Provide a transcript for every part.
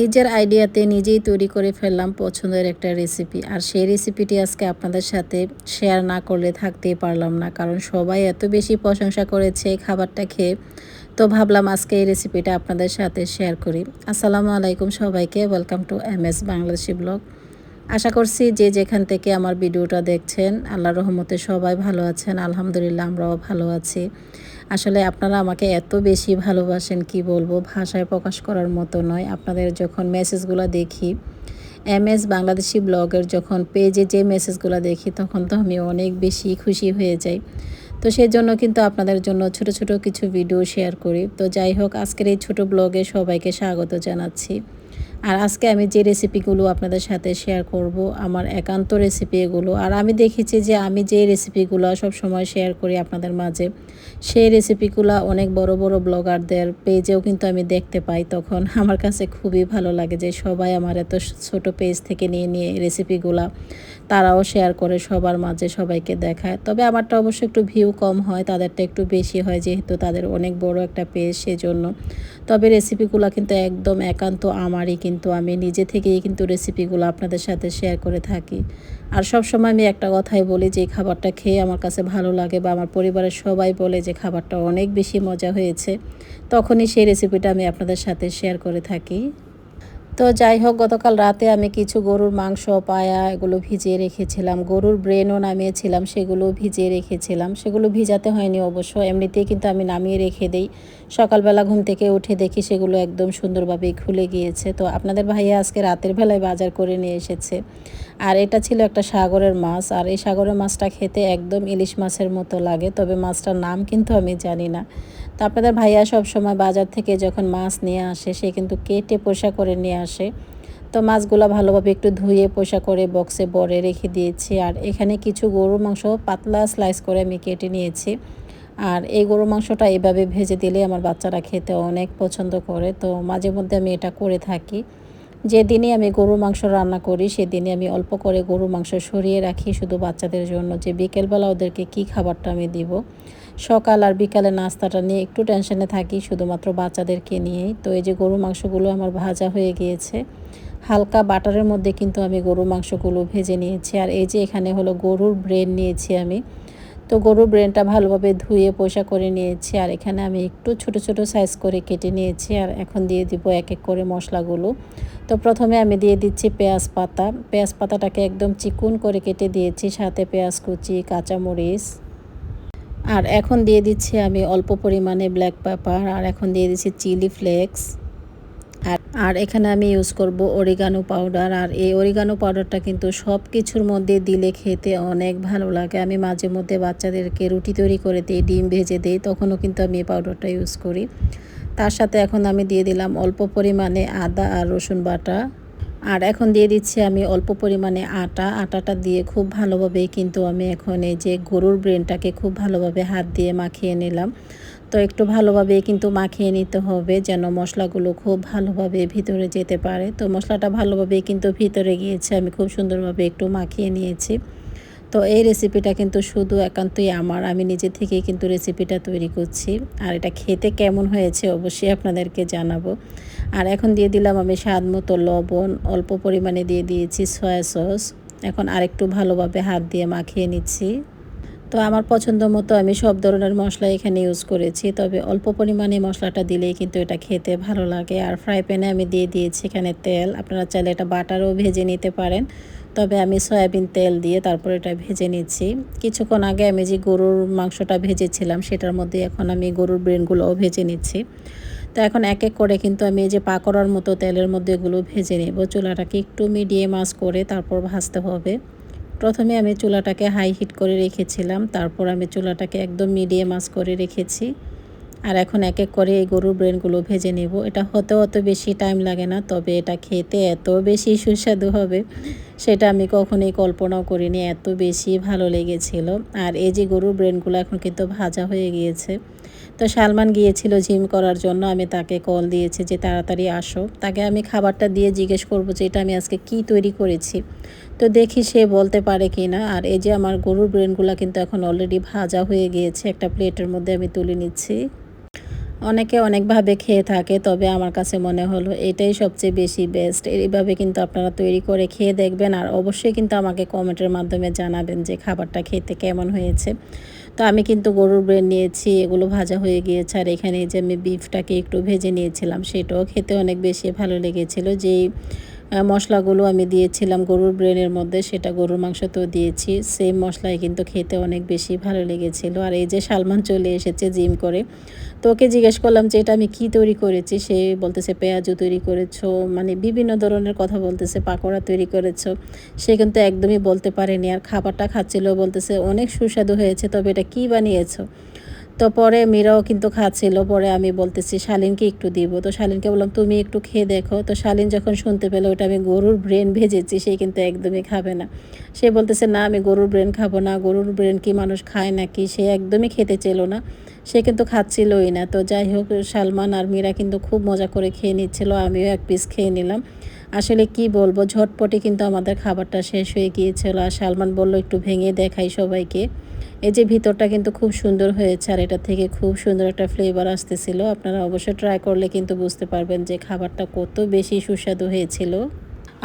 নিজের আইডিয়াতে নিজেই তৈরি করে ফেললাম পছন্দের একটা রেসিপি আর সেই রেসিপিটি আজকে আপনাদের সাথে শেয়ার না করলে থাকতেই পারলাম না, কারণ সবাই এত বেশি প্রশংসা করেছে এই খাবারটা খেয়ে। তো ভাবলাম আজকে এই রেসিপিটা আপনাদের সাথে শেয়ার করি। আসসালামু আলাইকুম সবাইকে welcome to M S Bangladeshi blog আশা করছি যে যেখান থেকে আমার ভিডিওটা দেখছেন আল্লাহ রহমতে সবাই ভালো আছেন, আলহামদুলিল্লাহ আমরাও ভালো আছি। আসলে আপনারা আমাকে এত বেশি ভালোবাসেন, কি বলব? ভাষায় প্রকাশ করার মতো নয়। আপনাদের যখন মেসেজগুলো দেখি এম এস বাংলাদেশি ব্লগের যখন পেজে যে মেসেজগুলো দেখি, তখন তো আমি অনেক বেশি খুশি হয়ে যাই। তো সেই জন্য কিন্তু আপনাদের জন্য ছোট ছোট কিছু ভিডিও শেয়ার করি। তো যাই হোক, আজকের এই ছোট ব্লগে সবাইকে স্বাগত জানাচ্ছি। আর আজকে আমি যে রেসিপিগুলো আপনাদের সাথে শেয়ার করব, আমার একান্ত রেসিপি এগুলো। আর আমি দেখেছি যে আমি যে রেসিপিগুলো সব সময় শেয়ার করি আপনাদের মাঝে, সেই রেসিপিগুলো অনেক বড় বড় ব্লগারদের পেজেও কিন্তু আমি দেখতে পাই। তখন আমার কাছে খুবই ভালো লাগে যে সবাই আমার এত ছোট পেজ থেকে নিয়ে নিয়ে রেসিপিগুলা তারাও শেয়ার করে, সবার মাঝে সবাইকে দেখায়। তবে আমারটা অবশ্য একটু ভিউ কম হয়, তাদেরটা একটু বেশি হয় যেহেতু তাদের অনেক বড় একটা পেজ সেজন্য। তবে রেসিপিগুলো কিন্তু একদম একান্ত আমারই কিন্তু আমি নিজে থেকেই কিন্তু রেসিপিগুলো আপনাদের সাথে শেয়ার করে থাকি। আর সব সময় আমি একটা কথাই বলি যে খাবারটা খেয়ে আমার কাছে ভালো লাগে বা আমার পরিবারের সবাই বলে যে, খাবারটা অনেক বেশি মজা হয়েছে, তখনই সেই রেসিপিটা আমি আপনাদের সাথে শেয়ার করে থাকি। তো যাই হোক, গতকাল রাতে আমি কিছু গরুর মাংস, পায়া এগুলো ভিজিয়ে রেখেছিলাম। গরুর ব্রেনও নামিয়েছিলাম সেগুলো ভিজিয়ে রেখেছিলাম। সেগুলো ভিজাতে হয়নি অবশ্য, এমনিতেই কিন্তু আমি নামিয়ে রেখে দিই। সকালবেলা ঘুম থেকে উঠে দেখি সেগুলো একদম সুন্দরভাবে খুলে গিয়েছে। তো আপনাদের ভাইয়া আজকে রাতের বেলায় বাজার করে নিয়ে এসেছে। আর এটা ছিল একটা সাগরের মাছ, আর এই সাগরের মাছটা খেতে একদম ইলিশ মাছের মতো লাগে, তবে মাছটার নাম কিন্তু আমি জানি না। তো আপনাদের ভাইয়া সব সময় বাজার থেকে যখন মাছ নিয়ে আসে, সে কিন্তু কেটে পোষা করে নিয়ে আসে। তো মাছগুলো ভালোভাবে একটু ধুয়ে পোষা করে বক্সে বরে রেখে দিয়েছি। আর এখানে কিছু গরুর মাংস পাতলা স্লাইস করে আমি কেটে নিয়েছি। আর এই গরুর মাংসটা এভাবে ভেজে দিলে আমার বাচ্চারা খেতে অনেক পছন্দ করে। তো মাঝে মধ্যে আমি এটা করে থাকি। যেদিনই আমি গরুর মাংস রান্না করি, সেদিনই আমি অল্প করে গরুর মাংস সরিয়ে রাখি। শুধু বাচ্চাদের জন্য যে বিকেলবেলা ওদেরকে কি খাবারটা আমি দিব। সকাল আর বিকালে নাস্তাটা নিয়ে একটু টেনশনে থাকি, শুধুমাত্র বাচ্চাদেরকে নিয়েই। তো এই যে গরু মাংসগুলো আমার ভাজা হয়ে গিয়েছে। হালকা বাটারের মধ্যে কিন্তু আমি গরুর মাংসগুলো ভেজে নিয়েছি। আর এই যে এখানে হলো গরুর ব্রেন নিয়েছি আমি। তো গরুর ব্রেনটা ভালোভাবে ধুয়ে পোষা করে নিয়েছি। আর এখানে আমি একটু ছোট ছোট সাইজ করে কেটে নিয়েছি। আর এখন দিয়ে দিব এক এক করে মশলাগুলো। তো প্রথমে আমি দিয়ে দিচ্ছি পেঁয়াজ পাতা। পেঁয়াজ পাতাটাকে একদম চিকুন করে কেটে দিয়েছি। সাথে পেঁয়াজ কুচি, কাঁচামরিচ আর এখন দিয়ে দিচ্ছি আমি অল্প পরিমাণে ব্ল্যাক পেপার আর এখন দিয়ে দিচ্ছি চিলি ফ্লেক্স আর আর এখানে আমি ইউজ করব অরিগানো পাউডার আর এই অরিগানো পাউডারটা কিন্তু সব কিছুর মধ্যে দিলে খেতে অনেক ভালো লাগে। আমি মাঝে মধ্যে বাচ্চাদেরকে রুটি তৈরি করে দিই, ডিম ভেজে দিই, তখনও কিন্তু আমি এই পাউডারটা ইউজ করি। তার সাথে এখন আমি দিয়ে দিলাম অল্প পরিমাণে আদা আর রসুন বাটা। আর এখন দিয়ে দিচ্ছি আমি অল্প পরিমাণে আটা। আটাটা দিয়ে খুব ভালোভাবে কিন্তু আমি এখন এই যে গরুর ব্রেনটাকে খুব ভালোভাবে হাত দিয়ে মাখিয়ে নিলাম। তো একটু ভালোভাবে কিন্তু মাখিয়ে নিতে হবে যেন মশলাগুলো খুব ভালোভাবে ভিতরে যেতে পারে। তো মশলাটা ভালোভাবে কিন্তু ভিতরে গিয়েছে। আমি খুব সুন্দরভাবে একটু মাখিয়ে নিয়েছি। তো এই রেসিপিটা কিন্তু শুধু একান্তই আমার, আমি নিজে থেকেই কিন্তু রেসিপিটা তৈরি করছি। আর এটা খেতে কেমন হয়েছে অবশ্যই আপনাদেরকে জানাব। আর এখন দিয়ে দিলাম আমি স্বাদ মতো লবণ, অল্প পরিমাণে দিয়ে দিয়েছি সয়া সস এখন আরেকটু ভালোভাবে হাত দিয়ে মাখিয়ে নিচ্ছি। তো আমার পছন্দ মতো আমি সব ধরনের মশলা এখানে ইউজ করেছি, তবে অল্প পরিমাণে মশলাটা দিলেই কিন্তু এটা খেতে ভালো লাগে। আর ফ্রাই প্যানে আমি দিয়ে দিয়েছি এখানে তেল। আপনারা চাইলে এটা বাটারও ভেজে নিতে পারেন। তবে আমি সয়াবিন তেল দিয়ে তারপর এটা ভেজে নিচ্ছি। কিছুক্ষণ আগে আমি যে গরুর মাংসটা ভেজেছিলাম, সেটার মধ্যে এখন আমি গরুর ব্রেনগুলোও ভেজে নিচ্ছি। তো এখন এক এক করে কিন্তু আমি এই যে পাকোড়ার মতো তেলের মধ্যে এগুলো ভেজে নেব। চুলাটাকে একটু মিডিয়াম আঁচ করে তারপর ভাজতে হবে। প্রথমে আমি চুলাটাকে হাই হিট করে রেখেছিলাম, তারপর আমি চুলাটাকে একদম মিডিয়াম আঁচ করে রেখেছি। আর এখন এক এক করে এই গরুর ব্রেনগুলো ভেজে নেব। এটা হতে অত বেশি টাইম লাগে না, তবে এটা খেতে এত বেশি সুস্বাদু হবে। সেটা আমি কখনোই কল্পনাও করিনি, এত বেশি ভালো লেগেছিল। আর এই যে গরুর ব্রেনগুলো এখন কিন্তু ভাজা হয়ে গিয়েছে। তো সালমান গিয়েছিল জিম করার জন্য, আমি তাকে কল দিয়েছি যে তাড়াতাড়ি আসো। তাকে আমি খাবারটা দিয়ে জিজ্ঞেস করব যে এটা আমি আজকে কি তৈরি করেছি। তো দেখি সে বলতে পারে কি না। আর এই যে আমার গরুর ব্রেনগুলো কিন্তু এখন অলরেডি ভাজা হয়ে গিয়েছে, একটা প্লেটের মধ্যে আমি তুলে নিচ্ছি। অনেকে অনেকভাবে খেয়ে থাকে, তবে আমার কাছে মনে হলো এটাই সবচেয়ে বেশি বেস্ট এইভাবে কিন্তু আপনারা তৈরি করে খেয়ে দেখবেন আর অবশ্যই কিন্তু আমাকে কমেন্টের মাধ্যমে জানাবেন যে খাবারটা খেতে কেমন হয়েছে। তো আমি কিন্তু গরুর ব্রেন নিয়েছি, এগুলো ভাজা হয়ে গিয়েছে আর এখানে যে আমি বিফটাকে একটু ভেজে নিয়েছিলাম, সেটাও খেতে অনেক বেশি ভালো লেগেছিল। যেই মশলাগুলো আমি দিয়েছিলাম গরুর ব্রেনের মধ্যে, সেটা গরুর মাংস তো দিয়েছি। সেম মশলাই কিন্তু খেতে অনেক বেশি ভালো লেগেছিল। আর এই যে সালমান চলে এসেছে জিম করে, তো ওকে জিজ্ঞেস করলাম যে, এটা আমি কি তৈরি করেছি? সে বলতেছে পেঁয়াজু তৈরি করেছ। মানে বিভিন্ন ধরনের কথা বলতেছে, পাকোড়া তৈরি করেছ। সে কিন্তু একদমই বলতে পারেনি। আর খাবারটা খাচ্ছিল, বলতেছে, অনেক সুস্বাদু হয়েছে, তবে এটা কি বানিয়েছো? তো পরে মীরাও কিন্তু খাচ্ছিল, পরে আমি বলতেছি, শালিনকে একটু দিব। তো শালিনকে বললাম, তুমি একটু খেয়ে দেখো। তো শালিন যখন শুনতে পেল ওটা আমি গরুর ব্রেন ভেজেছি, সে কিন্তু একদমই খাবে না। সে বলতেছে, না, আমি গরুর ব্রেন খাব না, গরুর ব্রেন কি মানুষ খায় নাকি? সে একদমই খেতে চেল না। সে কিন্তু খাচ্ছিলই না। তো যাই হোক, সালমান আর মীরা কিন্তু খুব মজা করে খেয়ে নিচ্ছিল, আমিও এক পিস খেয়ে নিলাম। আসলে কি বলব, ঝটপটে কিন্তু আমাদের খাবারটা শেষ হয়ে গিয়েছিল। আর সালমান বলল, একটু ভেঙে দেখাই সবাইকে। এই যে ভিতরটা কিন্তু খুব সুন্দর হয়েছে আর এটা থেকে খুব সুন্দর একটা ফ্লেভার আসতেছিল। আপনারা অবশ্যই ট্রাই করলে কিন্তু বুঝতে পারবেন যে খাবারটা কত বেশি সুস্বাদু হয়েছিল।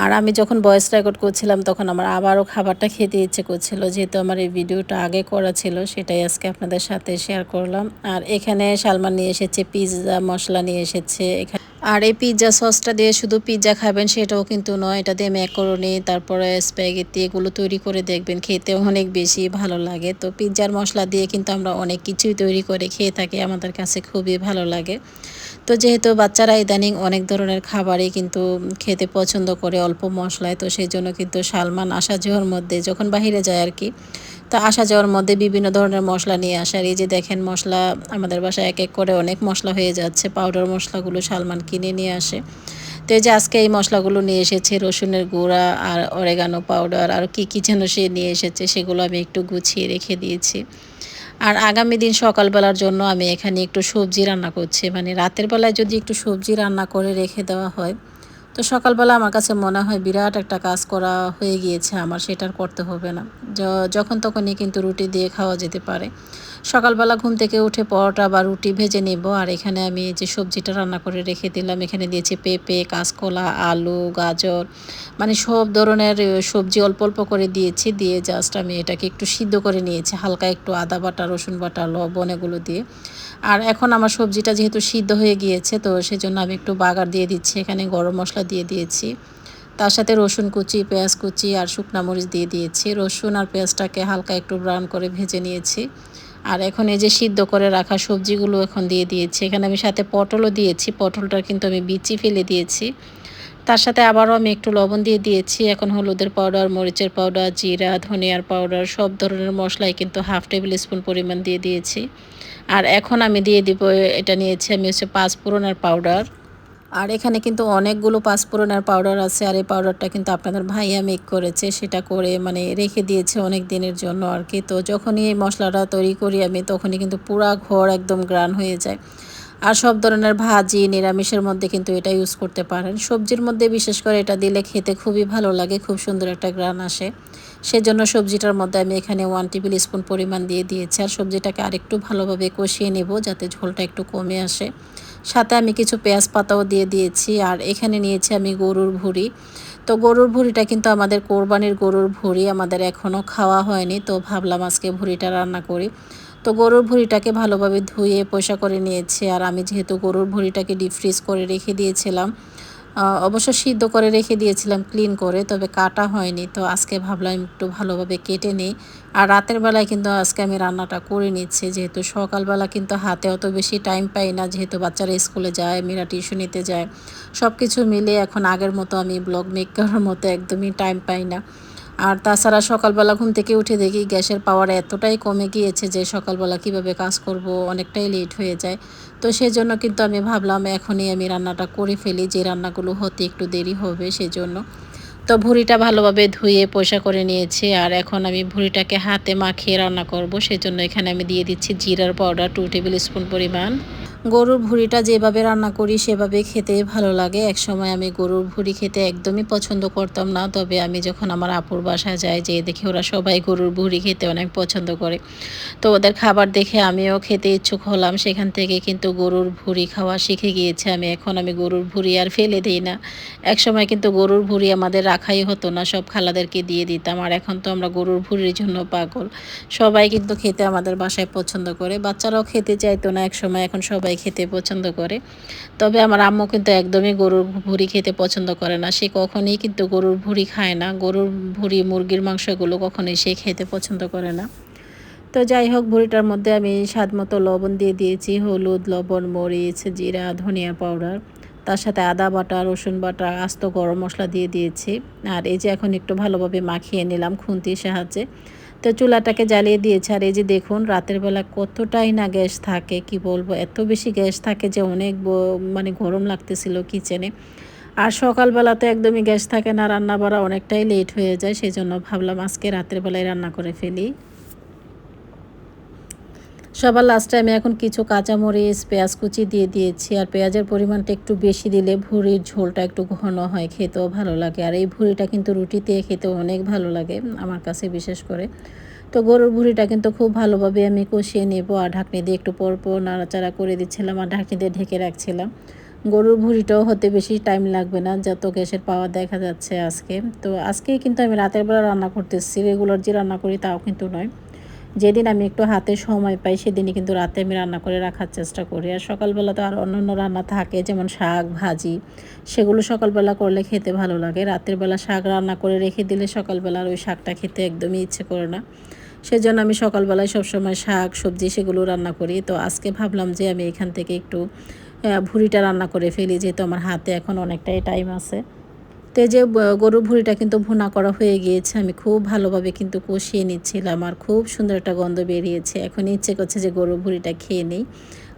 আর আমি যখন ভয়েস রেকর্ড করছিলাম তখন আমার আবারও খাবারটা খেতে ইচ্ছে করছিল। যেহেতু আমার এই ভিডিওটা আগে করা ছিল, সেটাই আজকে আপনাদের সাথে শেয়ার করলাম। আর এখানে সালমান নিয়ে এসেছে পিৎজা মশলা নিয়ে এসেছে, এখানে আর এই পিৎজা সসটা দিয়ে শুধু পিৎজা খাবেন সেটাও কিন্তু নয়। এটা দিয়ে ম্যাকরনি তারপরে স্প্যাগেটি এগুলো তৈরি করে দেখবেন। খেতে অনেক বেশি ভালো লাগে। তো পিৎজার মশলা দিয়ে কিন্তু আমরা অনেক কিছুই তৈরি করে খেয়ে থাকি। আমাদের কাছে খুবই ভালো লাগে। তো যেহেতু বাচ্চারা ইদানিং অনেক ধরনের খাবারই কিন্তু খেতে পছন্দ করে অল্প মশলায়, তো সেই জন্য কিন্তু সালমান আসা যাওয়ার মধ্যে যখন বাহিরে যায় আর কি, তো আসা যাওয়ার মধ্যে বিভিন্ন ধরনের মশলা নিয়ে আসার এই যে দেখেন মশলা, আমাদের বাসায় এক এক করে অনেক মশলা হয়ে যাচ্ছে পাউডার মশলাগুলো সালমান কিনে নিয়ে আসে। তো এই যে আজকে এই মশলাগুলো নিয়ে এসেছে, রসুনের গুঁড়া আর অরেগানো পাউডার আর কি কী যেন সে নিয়ে এসেছে, সেগুলো আমি একটু গুছিয়ে রেখে দিয়েছি। আর আগামী দিন সকালবেলার জন্য আমি এখানে একটু সবজি রান্না করছি। মানে রাতের বেলায় যদি একটু সবজি রান্না করে রেখে দেওয়া হয়, তো সকালবেলা আমার কাছে মনে হয় বিরাট একটা কাজ করা হয়ে গিয়েছে। আমার সেটার করতে হবে না। যখন তখনই কিন্তু রুটি দিয়ে খাওয়া যেতে পারে। সকালবেলা ঘুম থেকে উঠে পরোটা বা রুটি ভেজে নেব। আর এখানে আমি যে সবজিটা রান্না করে রেখে দিলাম, এখানে দিয়েছি পেঁপে, কাঁচকলা, আলু, গাজর মানে সব ধরনের সবজি অল্প অল্প করে দিয়েছি। দিয়ে জাস্ট আমি এটাকে একটু সিদ্ধ করে নিয়েছি, হালকা একটু আদা বাটা, রসুন বাটা, লবণ এগুলো দিয়ে। আর এখন আমার সবজিটা যেহেতু সিদ্ধ হয়ে গিয়েছে, তো সেজন্য আমি একটু বাগার দিয়ে দিচ্ছি, এখানে গরম মশলা দিয়ে দিয়েছি। তার সাথে রসুন কুচি, পেঁয়াজ কুচি আর শুকনা মরিচ দিয়ে দিয়েছি। রসুন আর পেঁয়াজটাকে হালকা একটু ব্রাউন করে ভেজে নিয়েছি। আর এখন এই যে সিদ্ধ করে রাখা সবজিগুলো এখন দিয়ে দিয়েছি। এখানে আমি সাথে পটলও দিয়েছি। পটলটা কিন্তু আমি বিচি ফেলে দিয়েছি। তার সাথে আবারও আমি একটু লবণ দিয়ে দিয়েছি। এখন হলুদের পাউডার মরিচের পাউডার জিরা, ধনিয়ার পাউডার সব ধরনের মশলাই কিন্তু হাফ টেবিল স্পুন পরিমাণ দিয়ে দিয়েছি। আর এখন আমি দিয়ে দিব, এটা নিয়েছি আমি হচ্ছে পাঁচ পাঁচফোড়নের পাউডার আর এখানে কিন্তু অনেকগুলো পাঁচফোড়নের পাউডার আছে, আর এই পাউডারটা কিন্তু আপনাদের ভাইয়া মেক করেছে, সেটা করে মানে রেখে দিয়েছে অনেক দিনের জন্য আর কি। তো যখনই এই মশলাটা তৈরি করি আমি, তখনই কিন্তু পুরা ঘর একদম গ্রান হয়ে যায়। আর সব ধরনের ভাজি, নিরামিষের মধ্যে কিন্তু এটা ইউজ করতে পারেন। সবজির মধ্যে বিশেষ করে এটা দিলে খেতে খুবই ভালো লাগে, খুব সুন্দর একটা গ্রান আসে। সেজন্য সবজিটার মধ্যে আমি এখানে ওয়ান টেবিল স্পুন পরিমাণ দিয়ে দিয়েছি। আর সবজিটাকে আরেকটু ভালোভাবে কষিয়ে নেব যাতে ঝোলটা একটু কমে আসে। সাথে আমি কিছু পেঁয়াজ পাতাও দিয়ে দিয়েছি, আর এখানে নিয়েছি আমি গরুর ভুড়ি। তো গরুর ভুড়িটা কিন্তু আমাদের কোরবানির গরুর ভুড়ি, আমাদের এখনও খাওয়া হয়নি, তো ভাবলাম আজকে ভুড়িটা রান্না করি। তো গরুর ভুঁড়িটাকে ভালোভাবে ধুয়ে পয়সা করে নিয়েছি, আর আমি যেহেতু গরুর ভুঁড়িটাকে ডিপ ফ্রিজ করে রেখে দিয়েছিলাম অবশ্য সিদ্ধ করে রেখে দিয়েছিলাম ক্লিন করে, তবে কাটা হয়নি। তো আজকে ভাবলাম একটু ভালোভাবে কেটে নিই। আর রাতের বেলায় কিন্তু আজকে আমি রান্নাটা করে নিচ্ছি, যেহেতু সকালবেলা কিন্তু হাতে অত বেশি টাইম পাই না, যেহেতু বাচ্চারা স্কুলে যায়, মেয়েরা টিউশনিতে যায়। সব কিছু মিলে এখন আগের মতো আমি ব্লগ মেক করার মতো একদমই টাইম পাই না। আর তাছাড়া সকালবেলা ঘুম থেকে উঠে দেখি গ্যাসের পাওয়ার এতটাই কমে গিয়েছে যে সকালবেলা কীভাবে কাজ করব, অনেকটাই লেট হয়ে যায়। তো সেজন্য কিন্তু আমি ভাবলাম এখনই আমি রান্নাটা করে ফেলি, যে রান্নাগুলো হতে একটু দেরি হবে সেজন্য। তো ভুড়িটা ভালোভাবে ধুয়ে পয়সা করে নিয়েছি আর এখন আমি ভুড়িটাকে হাতে মাখিয়ে রান্না করব, সেজন্য এখানে আমি দিয়ে দিচ্ছি জিরার পাউডার টু টেবিল স্পুন পরিমাণ। গরুর ভুঁড়িটা যেভাবে রান্না করি, সেভাবে খেতে ভালো লাগে। এক সময় আমি গরুর ভুঁড়ি খেতে একদমই পছন্দ করতাম না। তবে আমি যখন আমার আপুর বাসায় যাই, যে দেখি ওরা সবাই গরুর ভুঁড়ি খেতে অনেক পছন্দ করে। তো ওদের খাবার দেখে আমিও খেতে ইচ্ছুক হলাম। সেখান থেকে কিন্তু গরুর ভুঁড়ি খাওয়া শিখে গিয়েছে। আমি এখন আমি গরুর ভুঁড়ি আর ফেলে দিই না। এক সময় কিন্তু গরুর ভুঁড়ি আমাদের রাখাই হতো না। সব খালাদেরকে দিয়ে দিতাম। আর এখন তো আমরা গরুর ভুঁড়ির জন্য পাগল। সবাই কিন্তু খেতে আমাদের বাসায় পছন্দ করে। বাচ্চারাও খেতে চাইতো না এক সময় এখন সবাই খেতে পছন্দ করে। তবে আমার আম্মু কিন্তু একদমই গরুর ভুঁড়ি খেতে পছন্দ করে না। সে কখনোই কিন্তু গরুর ভুঁড়ি খায় না। গরুর ভুঁড়ি, মুরগির মাংসগুলো কখনোই সে খেতে পছন্দ করে না। তো যাই হোক, ভুড়িটার মধ্যে আমি স্বাদ মতো লবণ দিয়ে দিয়েছি। হলুদ, লবণ, মরিচ, জিরা, ধনিয়া পাউডার। তার সাথে আদা বাটা, রসুন বাটা, আস্ত গরম মশলা দিয়ে দিয়েছি। আর এই যে এখন একটু ভালোভাবে মাখিয়ে নিলাম খুন্তির সাহায্যে। তো চুলাটাকে জ্বালিয়ে দিয়েছে। আর এই যে দেখুন, রাতের বেলা কতটাই না গ্যাস থাকে, কি বলব? এত বেশি গ্যাস থাকে যে অনেক মানে গরম লাগতেছিল কিচেনে। আর সকালবেলা তো একদমই গ্যাস থাকে না, রান্না বাড়া অনেকটাই লেট হয়ে যায় সেই জন্য ভাবলাম আজকে রাতের বেলায় রান্না করে ফেলি। সবার লাস্টে আমি এখন কিছু কাঁচামরিচ, পেঁয়াজ কুচি দিয়ে দিয়েছি। আর পেঁয়াজের পরিমাণটা একটু বেশি দিলে ভুঁড়ির ঝোলটা একটু ঘন হয়, খেতেও ভালো লাগে। আর এই ভুঁড়িটা কিন্তু রুটি দিয়ে খেতেও অনেক ভালো লাগে আমার কাছে বিশেষ করে। তো গরুর ভুঁড়িটা কিন্তু খুব ভালোভাবে আমি কষিয়ে নেব। আর ঢাকনি দিয়ে একটু পর পর নাড়াচাড়া করে দিচ্ছিলাম আর ঢাকনি দিয়ে ঢেকে রাখছিলাম। গরুর ভুঁড়িটাও হতে বেশি টাইম লাগবে না, যত গ্যাসের পাওয়ার দেখা যাচ্ছে আজকে। তো আজকেই কিন্তু আমি রাতের বেলা রান্না করতেছি রেগুলার যে রান্না করি তাও কিন্তু নয়। যেদিন আমি একটু হাতে সময় পাই, সেদিনই কিন্তু রাতে আমি রান্না করে রাখার চেষ্টা করি। আর সকালবেলা তো আর অন্য অন্য রান্না থাকে, যেমন শাক, ভাজি, সেগুলো সকালবেলা করলে খেতে ভালো লাগে। রাতের বেলা শাক রান্না করে রেখে দিলে সকালবেলা আর ওই শাকটা খেতে একদমই ইচ্ছে করে না। সেজন্য আমি সকালবেলায় সবসময় শাক, সবজি সেগুলো রান্না করি। তো আজকে ভাবলাম যে আমি এখান থেকে একটু ভুড়িটা রান্না করে ফেলি, যেহেতু আমার হাতে এখন অনেকটাই টাইম আছে। তো যে গরুর ভুঁড়িটা কিন্তু ভুনা করা হয়ে গিয়েছে, আমি খুব ভালোভাবে কিন্তু কষিয়ে নিচ্ছিলাম আর খুব সুন্দর একটা গন্ধ বেরিয়েছে। এখন ইচ্ছে করছে যে গরুর ভুঁড়িটা খেয়ে নিই।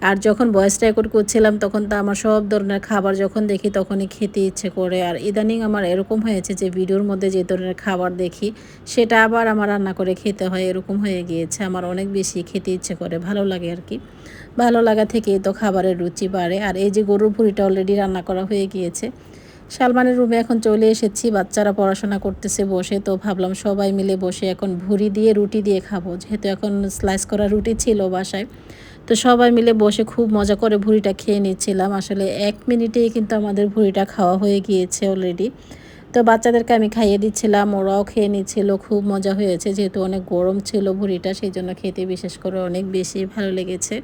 আর যখন ভয়েস রেকর্ড করছিলাম, তখন তো আমার সব ধরনের খাবার যখন দেখি তখনই খেতে ইচ্ছে করে। আর ইদানিং আমার এরকম হয়েছে যে, ভিডিওর মধ্যে যে ধরনের খাবার দেখি, সেটা আবার আমার রান্না করে খেতে হয়, এরকম হয়ে গিয়েছে। আমার অনেক বেশি খেতে ইচ্ছে করে, ভালো লাগে আর কি। ভালো লাগা থেকেই তো খাবারের রুচি বাড়ে। আর এই যে গরুর ভুঁড়িটা অলরেডি রান্না করা হয়ে গিয়েছে সালমানের রুমে এখন চলে এসেছি, বাচ্চারা পড়াশোনা করতেছে, বসে তো ভাবলাম সবাই মিলে বসে এখন ভুড়ি দিয়ে রুটি দিয়ে খাব। যেহেতু এখন স্লাইস করা রুটি ছিল বাসায়, তো সবাই মিলে বসে খুব মজা করে ভুড়িটা খেয়ে নিচ্ছিলাম। আসলে এক মিনিটেই কিন্তু আমাদের ভুড়িটা খাওয়া হয়ে গিয়েছে অলরেডি তো বাচ্চাদেরকে আমি খাইয়ে দিচ্ছিলাম, ওরাও খেয়ে নিচ্ছিল, খুব মজা হয়েছে, যেহেতু অনেক গরম ছিল ভুড়িটা, সেই জন্য খেতে বিশেষ করে অনেক বেশি ভালো লেগেছে।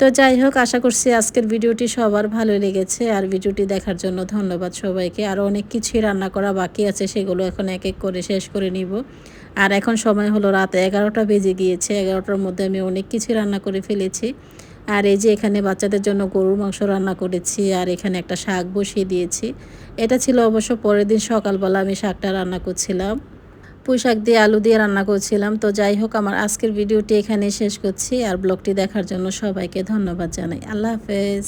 তো যাই হোক, আশা করছি আজকের ভিডিওটি সবার ভালো লেগেছে। আর ভিডিওটি দেখার জন্য ধন্যবাদ সবাইকে। আরও অনেক কিছুই রান্না করা বাকি আছে, সেগুলো এখন এক এক করে শেষ করে নিব। আর এখন সময় হলো রাত এগারোটা বেজে গিয়েছে, এগারোটার মধ্যে আমি অনেক কিছু রান্না করে ফেলেছি। আর এই যে এখানে বাচ্চাদের জন্য গরুর মাংস রান্না করেছি, আর এখানে একটা শাক বসিয়ে দিয়েছি। এটা ছিল অবশ্য পরের দিন সকালবেলা আমি শাকটা রান্না করছিলাম। পুঁই শাক দিয়ে আলু দিয়ে রান্না করছিলাম। তো যাই হোক, আমার আজকের ভিডিওটি এখানে শেষ করছি। আর ব্লগটি দেখার জন্য সবাইকে ধন্যবাদ জানাই। আল্লাহ হাফেজ।